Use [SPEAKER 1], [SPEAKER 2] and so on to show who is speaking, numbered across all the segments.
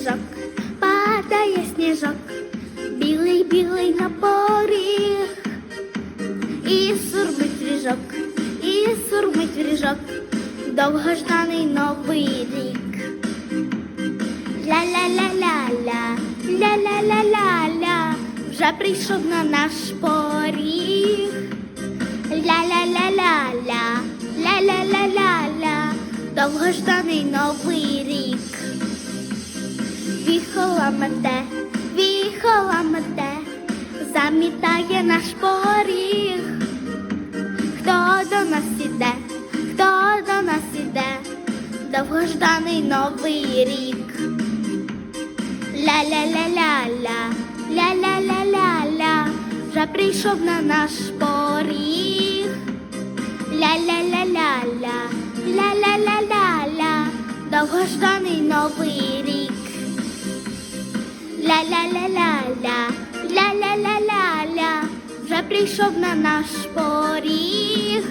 [SPEAKER 1] сніжок, падає сніжок, білий, білий на поріг, і сурмить ріжок, і сурмить ріжок, довгожданий новий рік. Ля-ля-ля-ля-ля, ля-ля-ля-ля-ля, вже прийшов на наш поріг. Ля-ля-ля-ля-ля, ля-ля-ля-ля-ля, довгожданий новий мете, віхола мете, замітає наш поріг. Хто до нас іде, хто до нас іде, довгожданий новий рік. Ля-ля-ля-ля-ля, ля-ля-ля-ля-ля, вже прийшов на наш поріг. Ля-ля-ля-ля-ля, ля-ля-ля-ля-ля, довгожданий новий рік. Ля-ля-ля-ля-ля, ля-ля-ля-ля-ля, вже прийшов на наш поріг.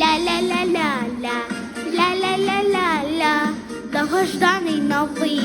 [SPEAKER 1] Ля-ля-ля-ля-ля, ля-ля-ля-ля-ля, довгожданий новий.